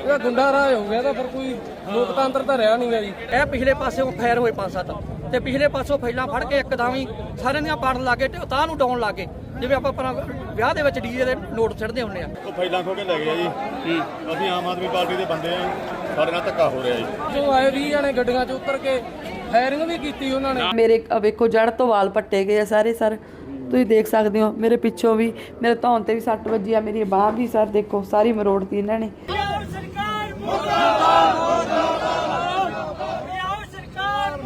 ਇਹਦਾ ਗੁੰਡਾ ਰਾਜ ਹੋ ਗਿਆ ਤਾਂ ਫਿਰ ਕੋਈ ਲੋਕਤੰਤਰ ਤਾਂ ਰਿਹਾ ਨਹੀਂਗਾ ਜੀ। ਇਹ ਪਿਛਲੇ ਪਾਸਿਓਂ ਫਾਇਰ ਹੋਏ ਪੰਜ ਸੱਤ। ਤੇ ਪਿਛਲੇ ਪਾਸੋਂ ਫੈਲਾਂ ਫੜ ਕੇ ਇੱਕਦਮ ਹੀ ਸਾਰਿਆਂ ਦੀਆਂ ਪਾੜਨ ਲੱਗੇ ਤੇ ਤਾਂ ਨੂੰ ਡਾਉਣ ਲੱਗੇ ਜਿਵੇਂ ਆਪਾਂ ਆਪਣਾ ਵਿਆਹ ਦੇ ਵਿੱਚ ਡੀਜੇ ਦੇ ਨੋਟ ਛੱਡਦੇ ਹੁੰਦੇ ਆ। ਉਹ ਫਾਈਲਾਂ ਖੋ ਕੇ ਲੈ ਗਏ ਆ ਜੀ। ਅਸੀਂ ਆਮ ਆਦਮੀ ਪਾਰਟੀ ਦੇ ਬੰਦੇ ਆ ਸਾਡੇ ਨਾਲ ਧੱਕਾ ਹੋ ਰਿਹਾ ਜੀ। ਜੋ ਆਏ 20 ਜਣੇ ਗੱਡੀਆਂ 'ਚ ਉਤਰ ਕੇ ਫਾਇਰਿੰਗ ਵੀ ਕੀਤੀ ਉਹਨਾਂ ਨੇ। ਮੇਰੇ ਵੇਖੋ ਜੜ ਤੋਂ ਵਾਲ ਪੱਟੇ ਗਏ ਆ ਸਾਰੇ ਸਰ। ਤੁਸੀਂ ਦੇਖ ਸਕਦੇ ਹੋ ਮੇਰੇ ਪਿੱਛੋਂ ਵੀ ਮੇਰੇ ਧੌਣ ਤੇ ਵੀ ਸੱਟ ਵੱਜੀ ਆ ਮੇਰੀ ਬਾਹ ਵੀ ਸਰ ਦੇਖੋ ਸਾਰੀ ਮਰੋੜਤੀ ਇਹਨਾਂ ਨੇ। ਸਰਕਾਰ ਮੁਰਦਾਬਾਦ ਸਰਕਾਰ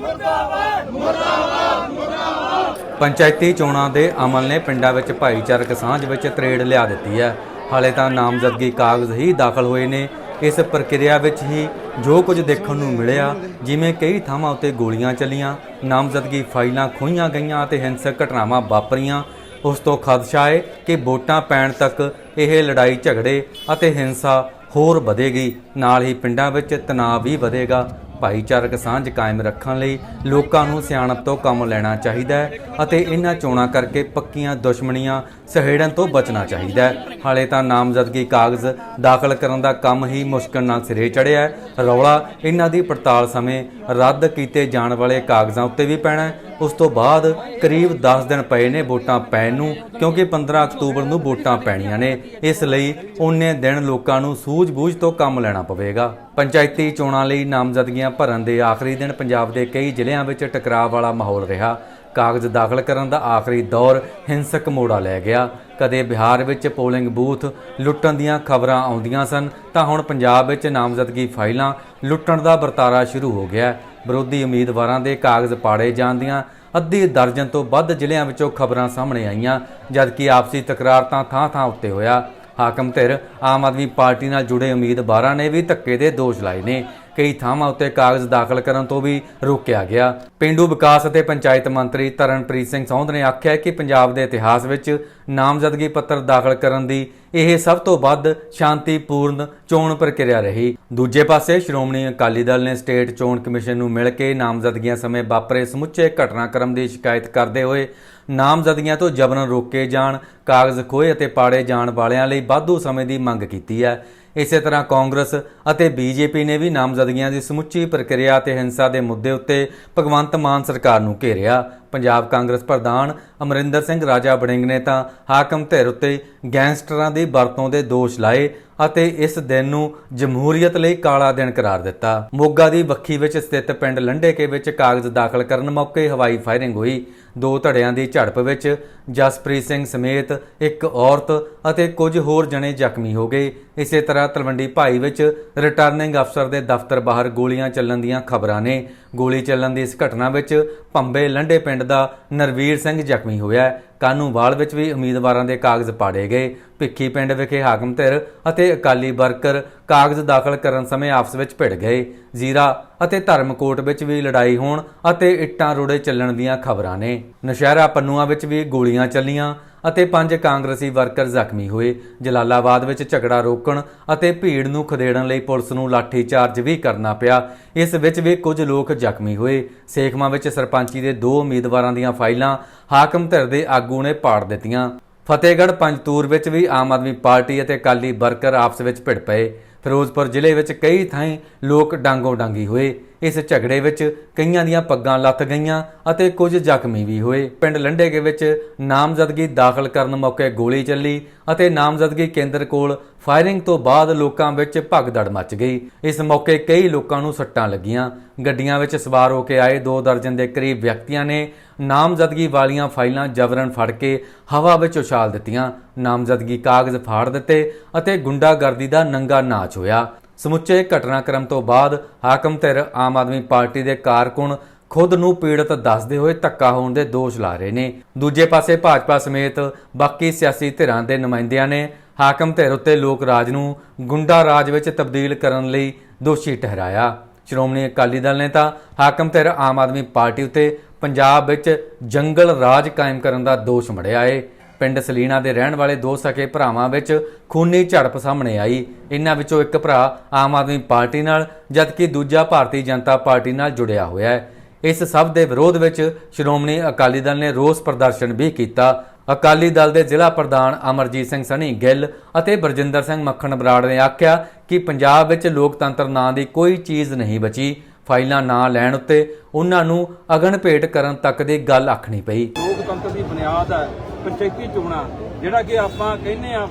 ਮੁਰਦਾਬਾਦ। ਪੰਚਾਇਤੀ ਚੋਣਾਂ ਦੇ ਅਮਲ ਨੇ ਪਿੰਡਾਂ ਵਿੱਚ ਭਾਈਚਾਰਕ ਸਾਂਝ ਵਿੱਚ ਤਰੇੜ ਲਿਆ ਦਿੱਤੀ ਹੈ। ਹਾਲੇ ਤਾਂ ਨਾਮਜ਼ਦਗੀ ਕਾਗਜ਼ ਹੀ ਦਾਖਲ ਹੋਏ ਨੇ। ਇਸ ਪ੍ਰਕਿਰਿਆ ਵਿੱਚ ਹੀ ਜੋ ਕੁਝ ਦੇਖਣ ਨੂੰ ਮਿਲਿਆ, ਜਿਵੇਂ ਕਈ ਥਾਵਾਂ ਉੱਤੇ ਗੋਲੀਆਂ ਚੱਲੀਆਂ, ਨਾਮਜ਼ਦਗੀ ਫਾਈਲਾਂ ਖੋਈਆਂ ਗਈਆਂ ਅਤੇ ਹਿੰਸਕ ਘਟਨਾਵਾਂ ਵਾਪਰੀਆਂ। ਉਸ ਤੋਂ ਖਦਸ਼ਾ ਹੈ ਕਿ ਵੋਟਾਂ ਪੈਣ ਤੱਕ ਇਹ ਲੜਾਈ ਝਗੜੇ ਅਤੇ ਹਿੰਸਾ ਹੋਰ ਵਧੇਗੀ। ਨਾਲ ਹੀ ਪਿੰਡਾਂ ਵਿੱਚ ਤਣਾਅ ਵੀ ਵਧੇਗਾ। ਭਾਈਚਾਰਕ ਸਾਂਝ ਕਾਇਮ ਰੱਖਣ ਲਈ ਲੋਕਾਂ ਨੂੰ ਸਿਆਣਪ ਤੋਂ ਕੰਮ ਲੈਣਾ ਚਾਹੀਦਾ ਹੈ ਅਤੇ ਇਹਨਾਂ ਚੋਣਾਂ ਕਰਕੇ ਪੱਕੀਆਂ ਦੁਸ਼ਮਣੀਆਂ ਸਹੇੜਨ ਤੋਂ ਬਚਣਾ ਚਾਹੀਦਾ ਹੈ। ਹਾਲੇ ਤਾਂ ਨਾਮਜ਼ਦਗੀ ਕਾਗਜ਼ ਦਾਖਲ ਕਰਨ ਦਾ ਕੰਮ ਹੀ ਮੁਸ਼ਕਲ ਨਾਲ ਸਿਰੇ ਚੜਿਆ ਹੈ। ਰੌਲਾ ਇਹਨਾਂ ਦੀ ਪੜਤਾਲ ਸਮੇਂ ਰੱਦ ਕੀਤੇ ਜਾਣ ਵਾਲੇ ਕਾਗਜ਼ਾਂ ਉੱਤੇ ਵੀ ਪੈਣਾ ਹੈ। ਉਸ ਤੋਂ ਬਾਅਦ ਕਰੀਬ 10 ਦਿਨ ਪਏ ਨੇ ਵੋਟਾਂ ਪੈਣ ਨੂੰ, ਕਿਉਂਕਿ 15 ਅਕਤੂਬਰ ਨੂੰ ਵੋਟਾਂ ਪੈਣੀਆਂ ਨੇ। ਇਸ ਲਈ ਉਹਨੇ ਦਿਨ ਲੋਕਾਂ ਨੂੰ ਸੂਝ-ਬੂਝ ਤੋਂ ਕੰਮ ਲੈਣਾ ਪਵੇਗਾ। ਪੰਚਾਇਤੀ ਚੋਣਾਂ ਲਈ ਨਾਮਜ਼ਦਗੀਆਂ ਭਰਨ ਦੇ ਆਖਰੀ ਦਿਨ ਪੰਜਾਬ ਦੇ ਕਈ ਜ਼ਿਲ੍ਹਿਆਂ ਵਿੱਚ ਟਕਰਾਅ ਵਾਲਾ ਮਾਹੌਲ ਰਿਹਾ। ਕਾਗਜ਼ ਦਾਖਲ ਕਰਨ ਦਾ ਆਖਰੀ ਦੌਰ ਹਿੰਸਕ ਮੋੜਾ ਲੈ ਗਿਆ। ਕਦੇ ਬਿਹਾਰ ਵਿੱਚ ਪੋਲਿੰਗ ਬੂਥ ਲੁੱਟਣ ਦੀਆਂ ਖਬਰਾਂ ਆਉਂਦੀਆਂ ਸਨ, ਤਾਂ ਹੁਣ ਪੰਜਾਬ ਵਿੱਚ ਨਾਮਜ਼ਦਗੀ ਫਾਈਲਾਂ ਲੁੱਟਣ ਦਾ ਵਰਤਾਰਾ ਸ਼ੁਰੂ ਹੋ ਗਿਆ। ਵਿਰੋਧੀ ਉਮੀਦਵਾਰਾਂ ਦੇ ਕਾਗਜ਼ ਪਾੜੇ ਜਾਣ ਦੀਆਂ ਅੱਧੀ ਦਰਜਨ ਤੋਂ ਵੱਧ ਜ਼ਿਲ੍ਹਿਆਂ ਵਿੱਚੋਂ ਖਬਰਾਂ ਸਾਹਮਣੇ ਆਈਆਂ, ਜਦਕਿ ਆਪਸੀ ਤਕਰਾਰ ਤਾਂ ਥਾਂ-ਥਾਂ ਉੱਤੇ ਹੋਇਆ। ਹਾਕਮ ਧਿਰ ਆਮ ਆਦਮੀ ਪਾਰਟੀ ਨਾਲ ਜੁੜੇ ਉਮੀਦਵਾਰਾਂ ਨੇ ਵੀ ਧੱਕੇ ਦੇ ਦੋਸ਼ ਲਾਏ ਨੇ। ਕਈ ਥਾਵਾਂ ਉੱਤੇ ਕਾਗਜ਼ ਦਾਖਲ ਕਰਨ ਤੋਂ ਵੀ ਰੋਕਿਆ ਗਿਆ। ਪਿੰਡੂ ਵਿਕਾਸ ਅਤੇ ਪੰਚਾਇਤ ਮੰਤਰੀ ਤਰਨਪ੍ਰੀਤ ਸਿੰਘ ਸੌਂਧ ਨੇ ਆਖਿਆ ਕਿ ਪੰਜਾਬ ਦੇ ਇਤਿਹਾਸ ਵਿੱਚ ਨਾਮਜ਼ਦਗੀ ਪੱਤਰ ਦਾਖਲ ਕਰਨ ਦੀ ਇਹ ਸਭ ਤੋਂ ਵੱਧ ਸ਼ਾਂਤੀਪੂਰਨ ਚੋਣ ਪ੍ਰਕਿਰਿਆ ਰਹੀ। ਦੂਜੇ ਪਾਸੇ ਸ਼੍ਰੋਮਣੀ ਅਕਾਲੀ ਦਲ ਨੇ ਸਟੇਟ ਚੋਣ ਕਮਿਸ਼ਨ ਨੂੰ ਮਿਲ ਕੇ ਨਾਮਜ਼ਦਗੀਆਂ ਸਮੇਂ ਵਾਪਰੇ ਸਮੁੱਚੇ ਘਟਨਾਕ੍ਰਮ ਦੀ ਸ਼ਿਕਾਇਤ ਕਰਦੇ ਹੋਏ ਨਾਮਜ਼ਦਗੀਆਂ ਤੋਂ ਜਬਰਨ ਰੋਕੇ ਜਾਣ, ਕਾਗਜ਼ ਖੋਏ ਅਤੇ ਪਾੜੇ ਜਾਣ ਵਾਲਿਆਂ ਲਈ ਵਾਧੂ ਸਮੇਂ ਦੀ ਮੰਗ ਕੀਤੀ ਹੈ। ਇਸੇ ਤਰ੍ਹਾਂ ਕਾਂਗਰਸ ਅਤੇ ਬੀਜੇਪੀ ਨੇ ਵੀ ਨਾਮਜ਼ਦਗੀਆਂ ਦੀ ਸਮੁੱਚੀ ਪ੍ਰਕਿਰਿਆ ਤੇ ਹਿੰਸਾ ਦੇ ਮੁੱਦੇ ਉੱਤੇ ਭਗਵੰਤ ਮਾਨ ਸਰਕਾਰ ਨੂੰ ਘੇਰਿਆ। ਪੰਜਾਬ ਕਾਂਗਰਸ ਪ੍ਰਧਾਨ ਅਮਰਿੰਦਰ ਸਿੰਘ ਰਾਜਾ ਵੜਿੰਗ ਨੇ ਤਾਂ ਹਾਕਮ ਧਿਰ ਉੱਤੇ ਗੈਂਗਸਟਰਾਂ ਦੀ ਵਰਤੋਂ ਦੇ ਦੋਸ਼ ਲਾਏ। ਅਤੇ ਇਸ ਦਿਨ ਨੂੰ ਜਮਹੂਰੀਅਤ ਲਈ ਕਾਲਾ ਦਿਨ ਕਰਾਰ ਦਿੱਤਾ। ਮੋਗਾ ਦੀ ਵੱਖੀ ਵਿੱਚ ਸਥਿਤ ਪਿੰਡ ਲੰਡੇਕੇ ਵਿੱਚ ਕਾਗਜ਼ ਦਾਖਲ ਕਰਨ ਮੌਕੇ ਹਵਾਈ ਫਾਇਰਿੰਗ ਹੋਈ। ਦੋ ਧੜਿਆਂ ਦੀ ਝੜਪ ਵਿੱਚ ਜਸਪ੍ਰੀਤ ਸਿੰਘ ਸਮੇਤ ਇੱਕ ਔਰਤ ਅਤੇ ਕੁਝ ਹੋਰ ਜਣੇ ਜ਼ਖਮੀ ਹੋ ਗਏ। ਇਸੇ ਤਰ੍ਹਾਂ ਤਲਵੰਡੀ ਭਾਈ ਵਿੱਚ ਰਿਟਰਨਿੰਗ ਅਫਸਰ ਦੇ ਦਫ਼ਤਰ ਬਾਹਰ ਗੋਲੀਆਂ ਚੱਲਣ ਦੀਆਂ ਖਬਰਾਂ ਨੇ। ਗੋਲੀ ਚੱਲਣ ਦੀ ਇਸ ਘਟਨਾ ਵਿੱਚ ਭੰਬੇ ਲੰਡੇ ਪਿੰਡ ਦਾ ਨਰਵੀਰ ਸਿੰਘ ਜ਼ਖਮੀ ਹੋਇਆ ਕਾਨੂੰਵਾਲ ਵਿੱਚ ਵੀ ਉਮੀਦਵਾਰਾਂ ਦੇ ਕਾਗਜ਼ ਪਾੜੇ ਗਏ। ਭਿੱਖੀ ਪਿੰਡ ਵਿਖੇ ਹਾਕਮ ਧਿਰ ਅਤੇ ਅਕਾਲੀ ਵਰਕਰ ਕਾਗਜ਼ ਦਾਖਲ ਕਰਨ ਸਮੇਂ ਆਪਸ ਵਿੱਚ ਭਿੜ ਗਏ। ਜ਼ੀਰਾ ਅਤੇ ਧਰਮਕੋਟ ਵਿੱਚ ਵੀ ਲੜਾਈ ਹੋਣ ਅਤੇ ਇੱਟਾਂ ਰੋੜੇ ਚੱਲਣ ਦੀਆਂ ਖਬਰਾਂ ਨੇ। ਨਸ਼ਹਿਰਾ ਪੰਨੂਆਂ ਵਿੱਚ ਵੀ ਗੋਲੀਆਂ ਚੱਲੀਆਂ। ਅਤੇ ਪੰਜ ਕਾਂਗਰਸੀ ਵਰਕਰ ਜ਼ਖਮੀ ਹੋਏ। ਜਲਾਲਾਬਾਦ ਵਿੱਚ ਝਗੜਾ ਰੋਕਣ ਅਤੇ ਭੀੜ ਨੂੰ ਖਦੇੜਨ ਲਈ ਪੁਲਿਸ ਨੂੰ ਲਾਠੀ ਚਾਰਜ ਵੀ ਕਰਨਾ ਪਿਆ। ਇਸ ਵਿੱਚ ਵੀ ਕੁਝ ਲੋਕ ਜ਼ਖਮੀ ਹੋਏ। ਸੇਖਮਾ ਵਿੱਚ ਸਰਪੰਚੀ ਦੇ ਦੋ ਉਮੀਦਵਾਰਾਂ ਦੀਆਂ ਫਾਈਲਾਂ ਹਾਕਮ ਧਿਰ ਦੇ ਆਗੂ ਨੇ ਪਾੜ ਦਿੱਤੀਆਂ। ਫਤਿਹਗੜ੍ਹ, ਪੰਜਤੂਰ ਵਿੱਚ ਵੀ ਆਮ ਆਦਮੀ ਪਾਰਟੀ ਅਤੇ ਅਕਾਲੀ ਵਰਕਰ ਆਪਸ ਵਿੱਚ ਭਿੜ ਪਏ। ਫਿਰੋਜ਼ਪੁਰ ਜ਼ਿਲ੍ਹੇ ਵਿੱਚ ਕਈ ਥਾਈਂ ਲੋਕ ਡਾਂਗੋ ਡਾਂਗੀ ਹੋਏ। ਇਸ ਝਗੜੇ ਵਿੱਚ ਕਈਆਂ ਦੀਆਂ ਪੱਗਾਂ ਲੱਥ ਗਈਆਂ ਅਤੇ ਕੁਝ ਜ਼ਖਮੀ ਵੀ ਹੋਏ। ਪਿੰਡ ਲੰਡੇਗੇ ਵਿੱਚ ਨਾਮਜ਼ਦਗੀ ਦਾਖਲ ਕਰਨ ਮੌਕੇ ਗੋਲੀ ਚੱਲੀ ਅਤੇ ਨਾਮਜ਼ਦਗੀ ਕੇਂਦਰ ਕੋਲ ਫਾਇਰਿੰਗ ਤੋਂ ਬਾਅਦ ਲੋਕਾਂ ਵਿੱਚ ਭਗਦੜ ਮਚ ਗਈ। ਇਸ ਮੌਕੇ ਕਈ ਲੋਕਾਂ ਨੂੰ ਸੱਟਾਂ ਲੱਗੀਆਂ। ਗੱਡੀਆਂ ਵਿੱਚ ਸਵਾਰ ਹੋ ਕੇ ਆਏ ਦੋ ਦਰਜਨ ਦੇ ਕਰੀਬ ਵਿਅਕਤੀਆਂ ਨੇ ਨਾਮਜ਼ਦਗੀ ਵਾਲੀਆਂ ਫਾਈਲਾਂ ਜਬਰਨ ਫੜ ਕੇ ਹਵਾ ਵਿੱਚ ਉਛਾਲ ਦਿੱਤੀਆਂ। ਨਾਮਜ਼ਦਗੀ ਕਾਗਜ਼ ਫਾੜ ਦਿੱਤੇ ਅਤੇ ਗੁੰਡਾਗਰਦੀ ਦਾ ਨੰਗਾ ਨਾਚ ਹੋਇਆ। ਸਮੁੱਚੇ ਘਟਨਾਕ੍ਰਮ ਤੋਂ ਬਾਅਦ ਹਾਕਮ ਧਿਰ ਆਮ ਆਦਮੀ ਪਾਰਟੀ ਦੇ ਕਾਰਕੁਨ ਖੁਦ ਨੂੰ ਪੀੜਤ ਦੱਸਦੇ ਹੋਏ ਧੱਕਾ ਹੋਣ ਦੇ ਦੋਸ਼ ਲਾ ਰਹੇ ਨੇ। ਦੂਜੇ ਪਾਸੇ ਭਾਜਪਾ ਸਮੇਤ ਬਾਕੀ ਸਿਆਸੀ ਧਿਰਾਂ ਦੇ ਨੁਮਾਇੰਦਿਆਂ ਨੇ ਹਾਕਮ ਧਿਰ ਉੱਤੇ ਲੋਕ ਰਾਜ ਨੂੰ ਗੁੰਡਾ ਰਾਜ ਵਿੱਚ ਤਬਦੀਲ ਕਰਨ ਲਈ ਦੋਸ਼ੀ ਠਹਿਰਾਇਆ। ਸ਼੍ਰੋਮਣੀ ਅਕਾਲੀ ਦਲ ਨੇ ਤਾਂ ਹਾਕਮ ਧਿਰ ਆਮ ਆਦਮੀ ਪਾਰਟੀ ਉੱਤੇ ਪੰਜਾਬ ਵਿੱਚ ਜੰਗਲ ਰਾਜ ਕਾਇਮ ਕਰਨ ਦਾ ਦੋਸ਼ ਮੜਿਆ ਏ। ਪਿੰਡ ਸਲੀਣਾ ਦੇ ਰਹਿਣ ਵਾਲੇ ਦੋ ਸਕੇ ਭਰਾਵਾਂ ਵਿੱਚ ਖੂਨੀ ਝੜਪ ਸਾਹਮਣੇ ਆਈ। ਇਹਨਾਂ ਵਿੱਚੋਂ ਇੱਕ ਭਰਾ ਆਮ ਆਦਮੀ ਪਾਰਟੀ ਨਾਲ, ਜਦਕਿ ਦੂਜਾ ਭਾਰਤੀ ਜਨਤਾ ਪਾਰਟੀ ਨਾਲ ਜੁੜਿਆ ਹੋਇਆ ਹੈ। ਇਸ ਸਭ ਦੇ ਵਿਰੋਧ ਵਿੱਚ ਸ਼੍ਰੋਮਣੀ ਅਕਾਲੀ ਦਲ ਨੇ ਰੋਸ ਪ੍ਰਦਰਸ਼ਨ ਵੀ ਕੀਤਾ। ਅਕਾਲੀ ਦਲ ਦੇ ਜ਼ਿਲ੍ਹਾ ਪ੍ਰਧਾਨ ਅਮਰਜੀਤ ਸਿੰਘ ਸਣੀ ਗਿੱਲ ਅਤੇ ਬਰਜਿੰਦਰ ਸਿੰਘ ਮੱਖਣ ਬਰਾੜ ਨੇ ਆਖਿਆ ਕਿ ਪੰਜਾਬ ਵਿੱਚ ਲੋਕਤੰਤਰ ਨਾਂ ਦੀ ਕੋਈ ਚੀਜ਼ ਨਹੀਂ ਬਚੀ। ਫਾਈਲਾਂ ਨਾ ਲੈਣ ਉੱਤੇ ਉਹਨਾਂ ਨੂੰ ਅਗਨ ਭੇਟ ਕਰਨ ਤੱਕ ਦੀ ਗੱਲ ਆਖਣੀ ਪਈ। ਲੋਕਤੰਤਰ ਦੀ ਬੁਨਿਆਦ ਹੈ ਪੰਚਾਇਤੀ ਚੋਣਾਂ ਜਿਹੜਾ ਕਿ ਆਪਾਂ ਕਹਿੰਦੇ ਆ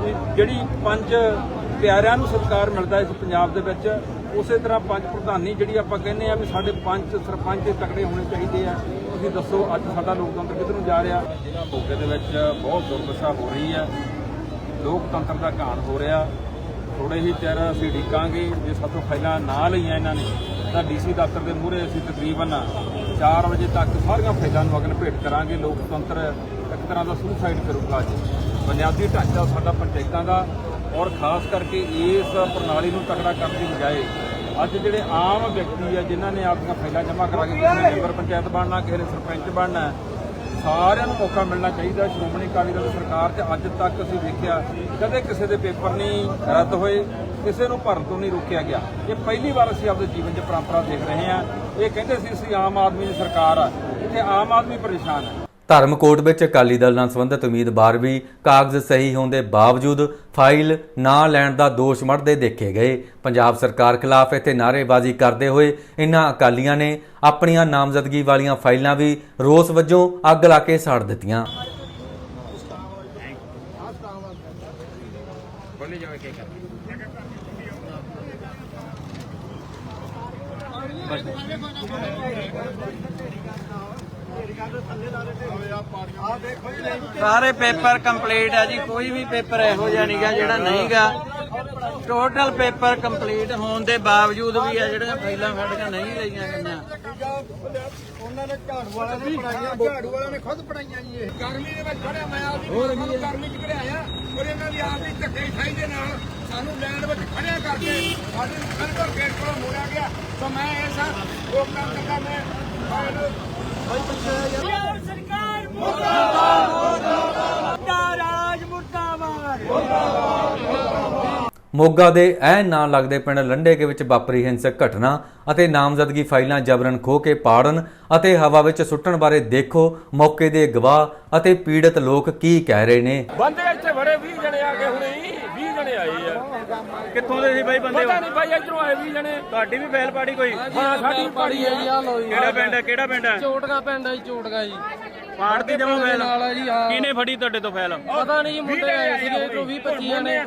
ਵੀ ਜਿਹੜੀ ਪੰਜ ਪਿਆਰਿਆਂ ਨੂੰ ਸਤਿਕਾਰ ਮਿਲਦਾ ਇਸ ਪੰਜਾਬ ਦੇ ਵਿੱਚ ਉਸੇ ਤਰ੍ਹਾਂ ਪੰਜ ਪ੍ਰਧਾਨੀ ਜਿਹੜੀ ਆਪਾਂ ਕਹਿੰਦੇ ਆ ਵੀ ਸਾਡੇ ਪੰਜ ਸਰਪੰਚ ਤਕੜੇ ਹੋਣੇ ਚਾਹੀਦੇ ਆ। ਤੁਸੀਂ ਦੱਸੋ ਅੱਜ ਸਾਡਾ ਲੋਕਤੰਤਰ ਕਿੱਧਰ ਨੂੰ ਜਾ ਰਿਹਾ? ਜ਼ਿਲ੍ਹਾ ਮੋਗੇ ਦੇ ਵਿੱਚ ਬਹੁਤ ਦੁਰਦਸ਼ਾ ਹੋ ਰਹੀ ਹੈ। ਲੋਕਤੰਤਰ ਦਾ ਘਾਣ ਹੋ ਰਿਹਾ। ਥੋੜੇ ਹੀ ਚਿਰ ਅਸੀਂ ਢੀਕਾਂਗੇ ਜੇ ਸਾਥੋਂ ਫਾਈਲਾਂ ਨਾ ਲਈਆਂ ਇਹਨਾਂ ਨੇ ਤਾਂ ਡੀਸੀ ਦਫ਼ਤਰ ਦੇ ਮੂਹਰੇ ਅਸੀਂ ਤਕਰੀਬਨ 4 ਵਜੇ ਤੱਕ ਸਾਰੀਆਂ ਫਾਈਲਾਂ ਨੂੰ ਅਗਨ ਭੇਟ ਕਰਾਂਗੇ। ਲੋਕਤੰਤਰ ਇੱਕ ਤਰ੍ਹਾਂ ਦਾ ਸੁਸਾਈਡ ਕਰੂਗਾ ਜੀ ਬੁਨਿਆਦੀ ਢਾਂਚਾ ਸਾਡਾ ਪੰਚਾਇਤਾਂ ਦਾ ਔਰ ਖਾਸ ਕਰਕੇ ਇਸ ਪ੍ਰਣਾਲੀ ਨੂੰ ਤਕੜਾ ਕਰਨ ਦੀ ਬਜਾਏ ਅੱਜ ਜਿਹੜੇ ਆਮ ਵਿਅਕਤੀ ਆ, ਜਿਨ੍ਹਾਂ ਨੇ ਆਪਣੀਆਂ ਫਾਈਲਾਂ ਜਮ੍ਹਾਂ ਕਰਾ ਕੇ ਕਿਸੇ ਨੇ ਮੈਂਬਰ ਪੰਚਾਇਤ ਬਣਨਾ, ਕਿਸੇ ਨੇ ਸਰਪੰਚ ਬਣਨਾ, ਸਾਰਿਆਂ ਨੂੰ ਮੌਕਾ ਮਿਲਣਾ ਚਾਹੀਦਾ। ਸ਼੍ਰੋਮਣੀ ਅਕਾਲੀ ਦਲ ਸਰਕਾਰ 'ਚ ਅੱਜ ਤੱਕ ਅਸੀਂ ਦੇਖਿਆ, ਕਦੇ ਕਿਸੇ ਦੇ ਪੇਪਰ ਨਹੀਂ ਰੱਦ ਹੋਏ। ਕਿਸੇ ਨੂੰ ਭਰਨ ਤੋਂ ਨਹੀਂ ਰੋਕਿਆ ਗਿਆ। ਇਹ ਪਹਿਲੀ ਵਾਰ ਅਸੀਂ ਆਪਦੇ ਜੀਵਨ 'ਚ ਪਰੰਪਰਾ ਦੇਖ ਰਹੇ ਹਾਂ। ਇਹ ਕਹਿੰਦੇ ਸੀ, ਅਸੀਂ ਆਮ ਆਦਮੀ ਦੀ ਸਰਕਾਰ ਆ। ਇੱਥੇ ਆਮ ਆਦਮੀ ਪਰੇਸ਼ਾਨ ਹੈ। ਧਰਮਕੋਟ ਵਿੱਚ ਅਕਾਲੀ ਦਲ ਨਾਲ ਸੰਬੰਧਿਤ ਉਮੀਦਵਾਰ ਵੀ ਕਾਗਜ਼ ਸਹੀ ਹੋਣ ਦੇ ਬਾਵਜੂਦ ਫਾਈਲ ਨਾ ਲੈਣ ਦਾ ਦੋਸ਼ ਮੜਦੇ ਦੇਖੇ ਗਏ। ਪੰਜਾਬ ਸਰਕਾਰ ਖਿਲਾਫ ਇੱਥੇ ਨਾਅਰੇਬਾਜ਼ੀ ਕਰਦੇ ਹੋਏ ਇਨ੍ਹਾਂ ਅਕਾਲੀਆਂ ਨੇ ਆਪਣੀਆਂ ਨਾਮਜ਼ਦਗੀ ਵਾਲੀਆਂ ਫਾਈਲਾਂ ਵੀ ਰੋਸ ਵਜੋਂ ਅੱਗ ਲਾ ਕੇ ਸਾੜ ਦਿੱਤੀਆਂ। ਸਾਰੇ ਪੇਪਰ ਕੰਪਲੀਟ ਹੈ ਜੀ ਕੋਈ ਵੀ ਪੇਪਰ ਇਹੋ ਜਿਹਾ ਨਹੀਂਗਾ ਜਿਹੜਾ ਨਹੀਂਗਾ। ਟੋਟਲ ਪੇਪਰ ਕੰਪਲੀਟ ਹੋਣ ਦੇ ਬਾਵਜੂਦ ਵੀ ਆ ਜਿਹੜੀਆਂ ਫਾਈਲਾਂ ਸਾਡੀਆਂ ਨਹੀਂ ਲਈਆਂ ਗਈਆਂ। ਉਹਨਾਂ ਨੇ ਝਾੜੂ ਵਾਲਿਆਂ ਨੇ ਪੜਾਈਆਂ ਝਾੜੂ ਵਾਲਿਆਂ ਨੇ ਖੁਦ ਪੜਾਈਆਂ ਜੀ ਇਹ। ਗਰਮੀ ਦੇ ਵਿੱਚ ਖੜਿਆ ਮੈਂ ਹੋਰ ਗਰਮੀ ਚ ਘੜਿਆ ਔਰ ਇਹਨਾਂ ਦੀ ਆਪਦੀ ਧੱਕੇ ਖਾਈ ਦੇ ਨਾਲ ਸਾਨੂੰ ਲੈਣ ਵਿੱਚ ਖੜਿਆ ਕਰਕੇ ਸਾਡੇ ਸਰਕਾਰ ਗੇਟ ਕੋਲ ਮੋੜਿਆ ਗਿਆ। ਤਾਂ ਮੈਂ ਇਸ ਲੋਕਾਂ ਦਾ ਮੈਂ। ਪੰਜਾਬ ਸਰਕਾਰ ਮੁਰਦਾਬਾਦ ਮੁਰਦਾਬਾਦ। ਰਾਜ ਮੁਰਦਾਬਾਦ। ਮੋਗਾ ਦੇ ਐ ਨਾਂ ਲੱਗਦੇ ਪਿੰਡ ਲੰਡੇਕੇ ਵਿੱਚ ਵਾਪਰੀ ਹਿੰਸਕ ਘਟਨਾ ਅਤੇ ਨਾਮਜ਼ਦਗੀ ਫਾਈਲਾਂ ਜਬਰਨ ਖੋਹ ਕੇ ਪਾੜਨ ਅਤੇ ਹਵਾ ਵਿੱਚ ਸੁੱਟਣ ਬਾਰੇ ਦੇਖੋ ਮੌਕੇ ਦੇ ਗਵਾਹ ਅਤੇ ਪੀੜਤ ਲੋਕ ਕੀ ਕਹਿ ਰਹੇ ਨੇ? ਬੰਦੇ ਇੱਥੇ ਬੜੇ 20 ਜਣੇ ਆ ਗਏ ਹੁਣੇ ਹੀ 20 ਜਣੇ ਆਏ ਆ। ਕਿੱਥੋਂ ਦੇ ਸੀ ਬਾਈ ਬੰਦੇ ਪਤਾ ਨਹੀਂ ਭਾਈ ਇਧਰੋਂ ਆਏ 20 ਜਣੇ। ਤੁਹਾਡੀ ਵੀ ਫੈਲ ਪਾੜੀ ਕੋਈ? ਹਾਂ ਸਾਡੀ ਪਾੜੀ ਹੈ ਜੀ ਆ ਲੋ ਜੀ। ਕਿਹੜਾ ਪਿੰਡ ਹੈ ਕਿਹੜਾ ਪਿੰਡ ਹੈ? ਚੋਟਗਾ ਪਿੰਡ ਹੈ ਜੀ ਚੋਟਗਾ ਜੀ। ਪਾੜ ਦੀ ਜਮਾ ਫੈਲ ਨਾਲ ਆ ਜੀ ਹਾਂ। ਕਿਹਨੇ ਫੜੀ ਤੁਹਾਡੇ ਤੋਂ ਫੈਲ ਪਤਾ ਨਹੀਂ ਜੀ ਮੁੰਡੇ ਆਏ ਸੀਗੇ ਤੋਂ 20 25 ਜਣੇ।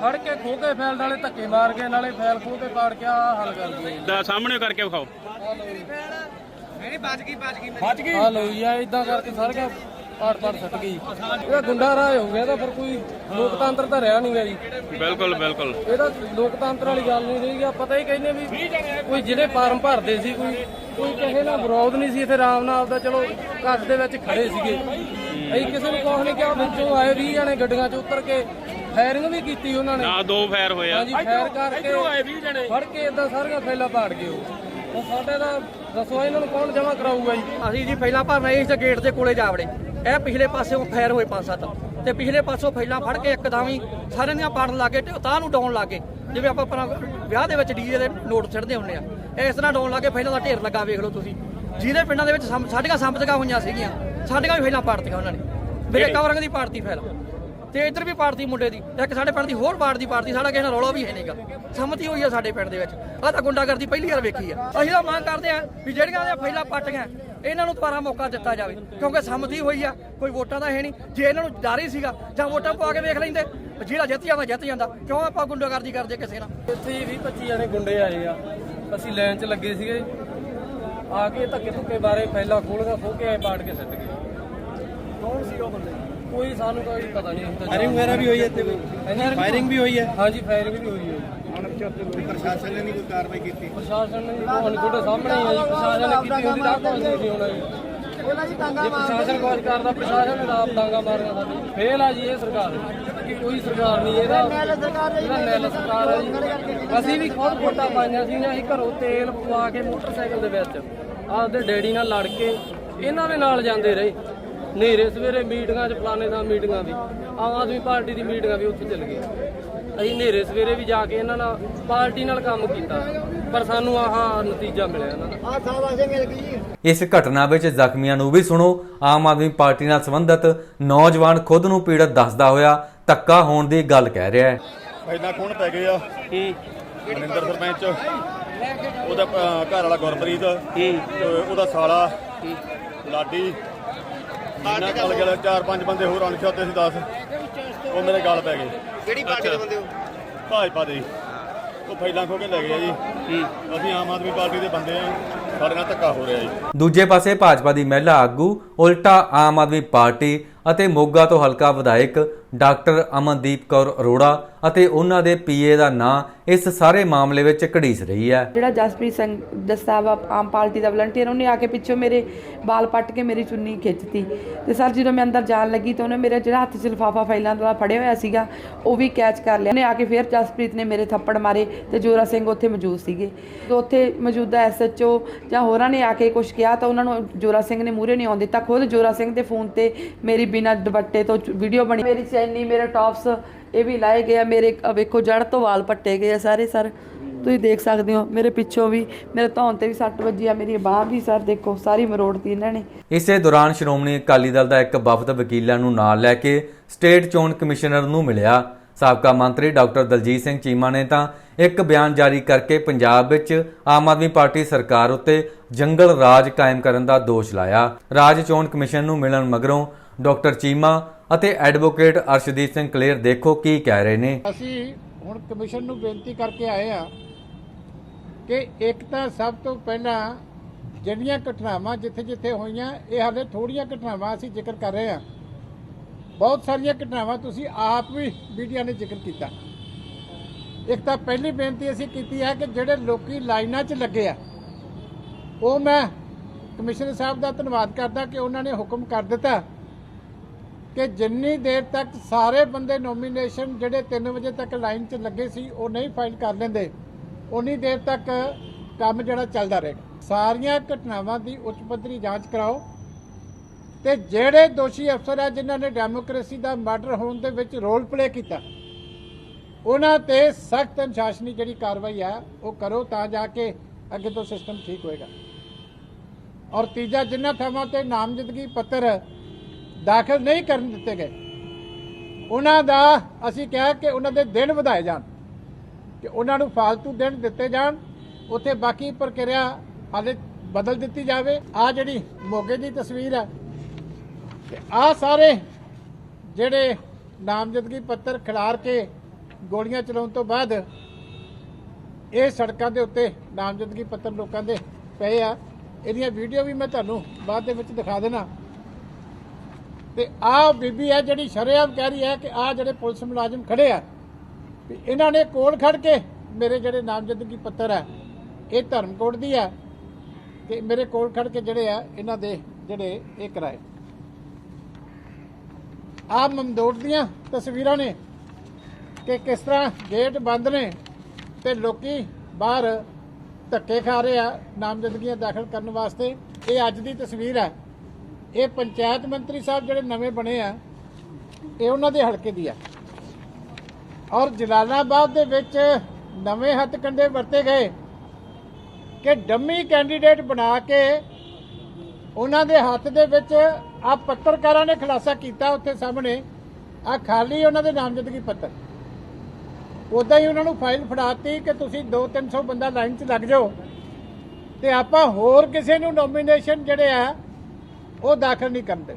ਫੜ ਕੇ ਖੋ ਕੇ ਫੈਲ ਨਾਲੇ ਧੱਕੇ ਮਾਰ ਕੇ ਨਾਲੇ ਫੈਲ ਖੋ ਕੇ ਪਾੜ ਕੇ ਆ ਹੱਲ ਕਰ ਗਏ ਦਾ ਸਾਹਮਣੇ ਕਰਕੇ ਵਿਖਾਓ। ਆ ਲੋ ਜੀ। ਆ ਇਦਾਂ ਕਰਕੇ ਸਾਰੀਆਂ ਪਾੜ ਪਾੜ ਸੱਟ ਗਈ। ਇਹ ਗੁੰਡਾ ਰਾਜ ਹੋ ਗਿਆ ਤਾਂ ਫਿਰ ਕੋਈ ਲੋਕਤੰਤਰ ਤਾਂ ਰਿਹਾ ਨਹੀਂਗਾ ਜੀ। ਬਿਲਕੁਲ ਬਿਲਕੁਲ। ਇਹ ਤਾਂ ਲੋਕਤੰਤਰ ਵਾਲੀ ਗੱਲ ਨਹੀਂ ਰਹੀ ਆ ਪਤਾ ਹੀ ਕਹਿੰਦੇ ਵੀ ਕੋਈ ਜਿਹੜੇ ਫਾਰਮ ਭਰਦੇ ਸੀ ਕੋਈ ਕੋਈ ਕਿਸੇ ਨਾਲ ਵਿਰੋਧ ਨਹੀਂ ਸੀ ਇੱਥੇ ਆਰਾਮ ਨਾਲ ਆਪਦਾ ਚਲੋ ਘੱਟ ਦੇ ਵਿੱਚ ਖੜੇ ਸੀਗੇ। ਅਸੀਂ ਕਿਸੇ ਨੂੰ ਕੁਛ ਨਹੀਂ ਕਿਹਾ ਵਿੱਚੋਂ ਆਏ 20 ਜਣੇ ਗੱਡੀਆਂ 'ਚ ਉਤਰ ਕੇ ਫਾਇਰਿੰਗ ਵੀ ਕੀਤੀ ਉਹਨਾਂ ਨੇ। ਆ ਦੋ ਫੈਰ ਹੋਏ ਆ। ਹਾਂਜੀ ਫਾਇਰ ਕਰਕੇ ਫੜ ਕੇ ਇਦਾਂ ਸਾਰੀਆਂ ਫੈਲਾ ਪਾੜ ਗਏ ਉਹ। ਸਾਡੇ ਦਾ ਦੱਸੋ ਇਹਨਾਂ ਨੂੰ ਕੌਣ ਜਮਾ ਕਰਾਊਗਾ ਜੀ? ਅਸੀਂ ਜੀ ਫਾਈਲਾਂ ਭਰਨਾ ਇਸ ਗੇਟ ਦੇ ਕੋਲੇ ਜਾ ਵੜੇ। ਇਹ ਪਿਛਲੇ ਪਾਸਿਓਂ ਫਾਇਰ ਹੋਏ ਪੰਜ ਸੱਤ। ਤੇ ਪਿਛਲੇ ਪਾਸੋਂ ਫਾਈਲਾਂ ਫੜ ਕੇ ਇੱਕਦਮ ਹੀ ਸਾਰਿਆਂ ਦੀਆਂ ਪਾੜਨ ਲੱਗੇ ਤੇ ਤਾਂ ਨੂੰ ਡਾਉਣ ਲੱਗੇ ਜਿਵੇਂ ਆਪਾਂ ਆਪਣਾ ਵਿਆਹ ਦੇ ਵਿੱਚ ਡੀਜੇ ਦੇ ਨੋਟ ਛੱਡਦੇ ਹੁੰਦੇ ਆ। ਇਸ ਤਰ੍ਹਾਂ ਡਾਉਣ ਲੱਗੇ ਫਾਈਲਾਂ ਦਾ ਢੇਰ ਲੱਗਾ ਵੇਖ ਲਓ ਤੁਸੀਂ। ਜਿਹਦੇ ਪਿੰਡਾਂ ਦੇ ਵਿੱਚ ਸਾਡੀਆਂ ਸੰਪਤੀਆਂ ਹੋਈਆਂ ਸੀਗੀਆਂ ਸਾਡੀਆਂ ਵੀ ਫਾਈਲਾਂ ਪਾੜਤੀਆਂ ਉਹਨਾਂ ਨੇ। ਮੇਰੇ ਕਵਰੰਗ ਦੀ ਪਾੜਤੀ ਫਾਈਲ। ਤੇ ਇੱਧਰ ਵੀ ਪਾੜਤੀ ਮੁੰਡੇ ਦੀ ਇੱਕ ਸਾਡੇ ਪਿੰਡ ਦੀ ਹੋਰ ਪਾੜ ਦੀ ਪਾੜਤੀ ਸਾਡਾ ਕਿਸੇ ਨਾਲ ਰੌਲਾ ਵੀ ਹੈ ਨਹੀਂਗਾ। ਸੰਮਤੀ ਹੋਈ ਆ ਸਾਡੇ ਪਿੰਡ ਦੇ ਵਿੱਚ। ਆਹ ਤਾਂ ਗੁੰਡਾਗਰਦੀ ਪਹਿਲੀ ਵਾਰ ਵੇਖੀ ਆ। ਅਸੀਂ ਤਾਂ ਮੰਗ ਕਰਦੇ ਆ ਵੀ ਜਿਹੜੀਆਂ ਦੇ ਫੈਲਾ ਪੱਟੀਆਂ ਇਹਨਾਂ ਨੂੰ ਦੁਬਾਰਾ ਮੌਕਾ ਦਿੱਤਾ ਜਾਵੇ ਕਿਉਂਕਿ ਸੰਮਤੀ ਹੋਈ ਆ ਕੋਈ ਵੋਟਾਂ ਦਾ ਹੈ ਨਹੀਂ। ਜੇ ਇਹਨਾਂ ਨੂੰ ਡਰ ਹੀ ਸੀਗਾ ਜਾਂ ਵੋਟਾਂ ਪਵਾ ਕੇ ਵੇਖ ਲੈਂਦੇ ਜਿਹੜਾ ਜਿੱਤ ਜਾਂਦਾ ਜਿੱਤ ਜਾਂਦਾ। ਕਿਉਂ ਆਪਾਂ ਗੁੰਡਾਗਰਦੀ ਕਰਦੇ ਕਿਸੇ ਨਾਲ? ਇੱਥੇ 20 25 ਜਣੇ ਗੁੰਡੇ ਆਏ ਆ। ਅਸੀਂ ਲਾਈਨ 'ਚ ਲੱਗੇ ਸੀਗੇ। ਆ ਕੇ ਧੱਕੇ ਧੁੱਕੇ ਬਾਰੇ ਫੈਲਾ ਖੋਲਗਾ ਖੋ ਕੇ ਆਏ ਪਾੜ ਕੇ ਸੱਟ ਗਏ। ਕੌਣ ਸੀ ਉਹ ਬੰਦੇ? ਕੋਈ ਸਾਨੂੰ ਕੋਈ ਪਤਾ ਨਹੀਂ ਫਾਇਰਿੰਗ ਵਗੈਰਾ ਵੀ ਹੋਈ ਹੈ ਇੱਥੇ ਕੋਈ? ਫਾਇਰਿੰਗ ਵੀ ਹੋਈ ਹੈ? ਹਾਂਜੀ ਫਾਇਰਿੰਗ ਵੀ ਹੋਈ ਹੈ। ਪ੍ਰਸ਼ਾਸਨ ਨੇ ਨਹੀਂ ਕੋਈ ਕਾਰਵਾਈ ਕੀਤੀ? ਪ੍ਰਸ਼ਾਸਨ ਨੇ ਤੁਹਾਨੂੰ ਤੁਹਾਡੇ ਸਾਹਮਣੇ ਹੀ ਹੈ ਜੀ। ਪ੍ਰਸ਼ਾਸਨ ਨੇ ਕੀਤੀ ਹੁੰਦੀ ਤਾਂ ਕੋਈ ਨਹੀਂ ਹੋਣਾ ਜੀ ਜੇ ਪ੍ਰਸ਼ਾਸਨ ਕੁਝ ਕਰਦਾ ਪ੍ਰਸ਼ਾਸਨ ਨੇ ਆਪ ਡਾਂਗਾ ਮਾਰਨਾ ਸਾਡੀ। ਫੇਲ ਆ ਜੀ ਇਹ ਸਰਕਾਰ। ਕੋਈ ਸਰਕਾਰ ਨਹੀਂ ਇਹਦਾ ਇਹਦਾ ਨੈਲ ਸਰਕਾਰ ਹੈ ਜੀ। ਅਸੀਂ ਵੀ ਖੁਦ ਵੋਟਾਂ ਪਾਈਆਂ ਸੀ ਅਸੀਂ ਘਰੋਂ ਤੇਲ ਪਵਾ ਕੇ ਮੋਟਰਸਾਈਕਲ ਦੇ ਵਿੱਚ ਆਪਦੇ ਡੈਡੀ ਨਾਲ ਲੜ ਕੇ ਇਹਨਾਂ ਦੇ ਨਾਲ ਜਾਂਦੇ ਰਹੇ। ਨੇਰੇ ਸਵੇਰੇ ਮੀਟਿੰਗਾਂ 'ਚ ਫਲਾਣੇ ਦਾ ਮੀਟਿੰਗਾਂ ਵੀ ਆਮ ਆਦਮੀ ਪਾਰਟੀ ਦੀ ਮੀਟਿੰਗਾਂ ਵੀ ਉੱਥੇ ਚੱਲ ਗਏ ਅਸੀਂ ਹਨੇਰੇ ਸਵੇਰੇ ਵੀ ਜਾ ਕੇ ਇਹਨਾਂ ਨਾਲ ਪਾਰਟੀ ਨਾਲ ਕੰਮ ਕੀਤਾ ਪਰ ਸਾਨੂੰ ਆਹ ਨਤੀਜਾ ਮਿਲਿਆ ਇਹਨਾਂ ਦਾ। ਇਸ ਘਟਨਾ ਵਿੱਚ ਜ਼ਖਮੀਆਂ ਨੂੰ ਵੀ ਸੁਣੋ ਆਮ ਆਦਮੀ ਪਾਰਟੀ ਨਾਲ ਸੰਬੰਧਿਤ ਨੌਜਵਾਨ ਖੁਦ ਨੂੰ ਪੀੜਤ ਦੱਸਦਾ ਹੋਇਆ ਧੱਕਾ ਹੋਣ ਦੀ ਗੱਲ ਕਹਿ ਰਿਹਾ ਹੈ। ਇੰਨਾ ਖੂਨ ਪੈ ਗਏ ਆ। ਮਨਿੰਦਰ ਸਰਪੰਚ ਉਹਦਾ ਘਰ ਵਾਲਾ ਗੁਰਪ੍ਰੀਤ ਤੇ ਉਹਦਾ ਸਾਲਾ ਲਾਡੀ ਇਹਨਾਂ ਕੱਲ ਗਏ ਚਾਰ ਪੰਜ ਬੰਦੇ ਹੋਰ ਅਣਛਾਤੇ ਸੀ 10 ਉਹ ਮੇਰੇ ਗੱਲ ਪੈ ਗਏ। ਕਿਹੜੀ ਪਾਰਟੀ ਦੇ ਬੰਦੇ ਹੋ? ਭਾਜਪਾ ਦੇ। ਉਹ ਫੈਲਾਂ ਖੋ ਕੇ ਲੈ ਗਏ ਆ ਜੀ। ਅਸੀਂ ਆਮ ਆਦਮੀ ਪਾਰਟੀ ਦੇ ਬੰਦੇ ਆ। ਸਾਡੇ ਨਾਲ ਧੱਕਾ ਹੋ ਰਿਹਾ ਜੀ। ਦੂਜੇ ਪਾਸੇ ਭਾਜਪਾ ਦੀ ਮਹਿਲਾ ਆਗੂ ਉਲਟਾ ਆਮ ਆਦਮੀ ਪਾਰਟੀ ਅਤੇ ਮੋਗਾ ਤੋਂ ਹਲਕਾ ਵਿਧਾਇਕ ਡਾਕਟਰ ਅਮਨਦੀਪ ਕੌਰ ਅਰੋੜਾ ਅਤੇ ਉਹਨਾਂ ਦੇ ਪੀਏ ਦਾ ਨਾਂ ਇਸ ਸਾਰੇ ਮਾਮਲੇ ਵਿੱਚ ਘੜੀਸ ਰਹੀ ਹੈ। ਜਿਹੜਾ ਜਸਪ੍ਰੀਤ ਸਿੰਘ ਦਸਤਾਵਾ ਆਮ ਪਾਰਟੀ ਦਾ ਵਲੰਟੀਅਰ, ਉਹਨੇ ਆ ਕੇ ਪਿੱਛੋਂ ਮੇਰੇ ਬਾਲ ਪੱਟ ਕੇ ਮੇਰੀ ਚੁੰਨੀ ਖਿੱਚਤੀ। ਤੇ ਸਰ, ਜਦੋਂ ਮੈਂ ਅੰਦਰ ਜਾਣ ਲੱਗੀ ਤਾਂ ਉਹਨੇ ਮੇਰਾ ਜਿਹੜਾ ਹੱਥ 'ਚ ਲਫ਼ਾਫਾ ਫਾਈਲਾਂ ਦਾ ਫੜਿਆ ਹੋਇਆ ਸੀਗਾ, ਉਹ ਵੀ ਕੈਚ ਕਰ ਲਿਆ। ਉਹਨੇ ਆ ਕੇ ਫਿਰ ਜਸਪ੍ਰੀਤ ਨੇ ਮੇਰੇ ਥੱਪੜ ਮਾਰੇ ਤੇ ਜੋਰਾ ਸਿੰਘ ਉੱਥੇ ਮੌਜੂਦ ਸੀਗੇ। ਤੇ ਉੱਥੇ ਮੌਜੂਦਾ ਐਸਐਚਓ ਜਾਂ ਹੋਰਾਂ ਨੇ ਆ ਕੇ ਕੁਝ ਕਿਹਾ ਤਾਂ ਉਹਨਾਂ ਨੂੰ ਜੋਰਾ ਸਿੰਘ ਨੇ ਮੂਹਰੇ ਨਹੀਂ ਆਉਣ ਦਿੱਤਾ। ਖੁਦ ਜੋਰਾ ਸਿੰਘ ਦੇ ਫੋਨ ਤੇ ਮੇਰੀ ਬਿਨਾਂ ਦੁਪੱਟੇ ਤੋਂ ਵੀਡੀਓ ਬਣੀ। ਮੇਰੀ ਚੈਨੀ, ਮੇਰੇ ਟੌਪਸ ਇਹ ਵੀ ਲਾਏ ਗਏ ਆ। ਮੇਰੇ ਵੇਖੋ ਜੜ ਤੋਂ ਵਾਲ ਪੱਟੇ ਗਏ ਆ ਸਾਰੇ, ਸਰ। ਤੁਸੀਂ ਦੇਖ ਸਕਦੇ ਹੋ, ਮੇਰੇ ਪਿੱਛੋਂ ਵੀ, ਮੇਰੇ ਧੌਣ ਤੇ ਵੀ ਸੱਟ ਵੱਜੀ ਆ, ਮੇਰੀ ਬਾਹ ਵੀ, ਸਰ, ਦੇਖੋ, ਸਾਰੀ ਮਰੋੜਤੀ ਇਹਨਾਂ ਨੇ। ਇਸੇ ਦੌਰਾਨ ਸ਼੍ਰੋਮਣੀ ਅਕਾਲੀ ਦਲ ਦਾ ਇੱਕ ਵਫਦ ਵਕੀਲਾਂ ਨੂੰ ਨਾਲ ਲੈ ਕੇ ਸਟੇਟ ਚੋਣ ਕਮਿਸ਼ਨਰ ਨੂੰ ਮਿਲਿਆ। ਸਾਬਕਾ ਮੰਤਰੀ ਡਾਕਟਰ ਦਲਜੀਤ ਸਿੰਘ ਚੀਮਾ ਨੇ ਤਾਂ ਇੱਕ ਬਿਆਨ ਜਾਰੀ ਕਰਕੇ ਪੰਜਾਬ ਵਿੱਚ ਆਮ ਆਦਮੀ ਪਾਰਟੀ ਸਰਕਾਰ ਉੱਤੇ ਜੰਗਲ ਰਾਜ ਕਾਇਮ ਕਰਨ ਦਾ ਦੋਸ਼ ਲਾਇਆ। ਰਾਜ ਚੋਣ ਕਮਿਸ਼ਨ ਨੂੰ ਮਿਲਣ ਮਗਰੋਂ ਡਾਕਟਰ ਚੀਮਾ ਅਤੇ ਐਡਵੋਕੇਟ ਅਰਸ਼ਦੀਪ ਸਿੰਘ ਕਲੇਰ ਦੇਖੋ ਕੀ ਕਹਿ ਰਹੇ ਨੇ। ਅਸੀਂ ਹੁਣ ਕਮਿਸ਼ਨ ਨੂੰ ਬੇਨਤੀ ਕਰਕੇ ਆਏ ਆ ਕਿ ਇੱਕ ਤਾਂ ਸਭ ਤੋਂ ਪਹਿਲਾਂ ਜਿਹੜੀਆਂ ਘਟਨਾਵਾਂ ਜਿੱਥੇ-ਜਿੱਥੇ ਹੋਈਆਂ, ਇਹ ਹਾਲੇ ਥੋੜੀਆਂ ਘਟਨਾਵਾਂ ਅਸੀਂ ਜ਼ਿਕਰ ਕਰ ਰਹੇ ਆ ਬਹੁਤ ਸਾਰੀਆਂ ਘਟਨਾਵਾਂ ਤੁਸੀਂ ਆਪ ਵੀ ਮੀਡੀਆ ਨੇ ਜ਼ਿਕਰ ਕੀਤਾ। ਇੱਕ ਤਾਂ ਪਹਿਲੀ ਬੇਨਤੀ ਅਸੀਂ ਕੀਤੀ ਹੈ ਕਿ ਜਿਹੜੇ ਲੋਕੀ ਲਾਈਨਾਂ 'ਚ ਲੱਗੇ ਆ, ਉਹ ਮੈਂ ਕਮਿਸ਼ਨਰ ਸਾਹਿਬ ਦਾ ਧੰਨਵਾਦ ਕਰਦਾ ਕਿ ਉਹਨਾਂ ਨੇ ਹੁਕਮ ਕਰ ਦਿੱਤਾ ਕਿ ਜਿੰਨੀ ਦੇਰ ਤੱਕ ਸਾਰੇ ਬੰਦੇ ਨੋਮੀਨੇਸ਼ਨ ਜਿਹੜੇ 3 ਵਜੇ ਤੱਕ ਲਾਈਨ 'ਚ ਲੱਗੇ ਸੀ, ਉਹ ਨਹੀਂ ਫਾਈਲ ਕਰ ਲੈਂਦੇ ਉਨੀ ਦੇਰ ਤੱਕ ਕੰਮ ਜਿਹੜਾ ਚੱਲਦਾ ਰਹੇਗਾ। ਸਾਰੀਆਂ ਘਟਨਾਵਾਂ ਦੀ ਉੱਚ ਪੱਧਰੀ ਜਾਂਚ ਕਰਾਓ। ਤੇ ਜਿਹੜੇ ਦੋਸ਼ੀ ਅਫਸਰ ਆ ਜਿਨ੍ਹਾਂ ਨੇ ਡੈਮੋਕ੍ਰੇਸੀ ਦਾ ਮਰਡਰ ਹੋਣ ਦੇ ਵਿੱਚ ਰੋਲ ਪਲੇ ਕੀਤਾ, ਉਹਨਾਂ ਤੇ ਸਖਤ ਅਨੁਸ਼ਾਸਨੀ ਜਿਹੜੀ ਕਾਰਵਾਈ ਆ, ਉਹ ਕਰੋ ਤਾਂ ਜਾ ਕੇ ਅੱਗੇ ਤੋਂ ਸਿਸਟਮ ਠੀਕ ਹੋਏਗਾ। ਔਰ ਤੀਜਾ, ਜਿਨ੍ਹਾਂ ਥਾਵਾਂ ਤੇ ਨਾਮਜ਼ਦਗੀ ਪੱਤਰ ਦਾਖਲ ਨਹੀਂ ਕਰਨ ਦਿੱਤੇ ਗਏ, ਉਹਨਾਂ ਦਾ ਅਸੀਂ ਕਿਹਾ ਕਿ ਉਹਨਾਂ ਦੇ ਦਿਨ ਵਧਾਏ ਜਾਣ, ਕਿ ਉਹਨਾਂ ਨੂੰ ਫਾਲਤੂ ਦਿਨ ਦਿੱਤੇ ਜਾਣ, ਉੱਥੇ ਬਾਕੀ ਪ੍ਰਕਿਰਿਆ ਹਾਲੇ ਬਦਲ ਦਿੱਤੀ ਜਾਵੇ। ਆ ਜਿਹੜੀ ਮੋਗੇ ਦੀ ਤਸਵੀਰ ਹੈ ਤੇ ਆ ਸਾਰੇ ਜਿਹੜੇ ਨਾਮਜ਼ਦਗੀ ਪੱਤਰ ਖਿਲਾਰ ਕੇ ਗੋਲੀਆਂ ਚਲਾਉਣ ਤੋਂ ਬਾਅਦ ਇਹ ਸੜਕਾਂ ਦੇ ਉੱਤੇ ਨਾਮਜ਼ਦਗੀ ਪੱਤਰ ਲੋਕਾਂ ਦੇ ਪਏ ਆ। ਇਹਦੀਆਂ ਵੀਡੀਓ ਵੀ ਮੈਂ ਤੁਹਾਨੂੰ ਬਾਅਦ ਦੇ ਵਿੱਚ ਦਿਖਾ ਦੇਣਾ। ਤੇ ਆਹ ਬੀਬੀ ਹੈ ਜਿਹੜੀ ਸ਼ਰੇਆਮ ਕਹਿ ਰਹੀ ਹੈ ਕਿ ਆਹ ਜਿਹੜੇ ਪੁਲਿਸ ਮੁਲਾਜ਼ਮ ਖੜੇ ਆ। ਵੀ ਇਹਨਾਂ ਨੇ ਕੋਲ ਖੜ ਕੇ ਮੇਰੇ ਜਿਹੜੇ ਨਾਮਜ਼ਦਗੀ ਪੱਤਰ ਆ, ਇਹ ਧਰਮਕੋਟ ਦੀ ਆ। ਤੇ ਮੇਰੇ ਕੋਲ ਖੜ ਕੇ ਜਿਹੜੇ ਆ, ਇਹਨਾਂ ਦੇ ਜਿਹੜੇ ਇਹ ਕਰਾਏ। ਆਹ ਮਮਦੋਟ ਦੀਆਂ ਤਸਵੀਰਾਂ ਨੇ ਕਿ ਕਿਸ ਤਰ੍ਹਾਂ ਗੇਟ ਬੰਦ ਨੇ ਤੇ ਲੋਕੀ ਬਾਹਰ ਧੱਕੇ ਖਾ ਰਹੇ ਆ, ਨਾਮਜ਼ਦਗੀਆਂ ਦਾਖਲ ਕਰਨ ਵਾਸਤੇ। ਇਹ ਅੱਜ ਦੀ ਤਸਵੀਰ ਹੈ। ਇਹ ਪੰਚਾਇਤ ਮੰਤਰੀ ਸਾਹਿਬ ਜਿਹੜੇ ਨਵੇਂ ਬਣੇ ਆ, ਇਹ ਉਹਨਾਂ ਦੇ ਹਲਕੇ ਦੀ ਆ। ਔਰ ਜਲਾਲਾਬਾਦ ਦੇ ਵਿੱਚ ਨਵੇਂ ਹੱਥਕੰਡੇ ਵਰਤੇ ਗਏ ਕਿ ਡੰਮੀ ਕੈਂਡੀਡੇਟ ਬਣਾ ਕੇ ਉਹਨਾਂ ਦੇ ਹੱਥ ਦੇ ਵਿੱਚ ਆ ਪੱਤਰਕਾਰਾਂ ਨੇ ਖੁਲਾਸਾ ਕੀਤਾ ਉੱਥੇ ਸਾਹਮਣੇ। ਆ ਖਾਲੀ ਉਹਨਾਂ ਦੇ ਨਾਮਜ਼ਦਗੀ ਪੱਤਰ। ਉਦਾਂ ਹੀ ਉਹਨਾਂ ਨੂੰ ਫਾਈਲ ਫੜਾਤੀ ਕਿ ਤੁਸੀਂ 2-300 ਬੰਦਾ ਲਾਈਨ 'ਚ ਲੱਗ ਜਾਓ। ਤੇ ਆਪਾਂ ਹੋਰ ਕਿਸੇ ਨੂੰ ਨੋਮੀਨੇਸ਼ਨ ਜਿਹੜੇ ਆ, ਉਹ ਦਾਖਲ ਨਹੀਂ ਕਰਦੇ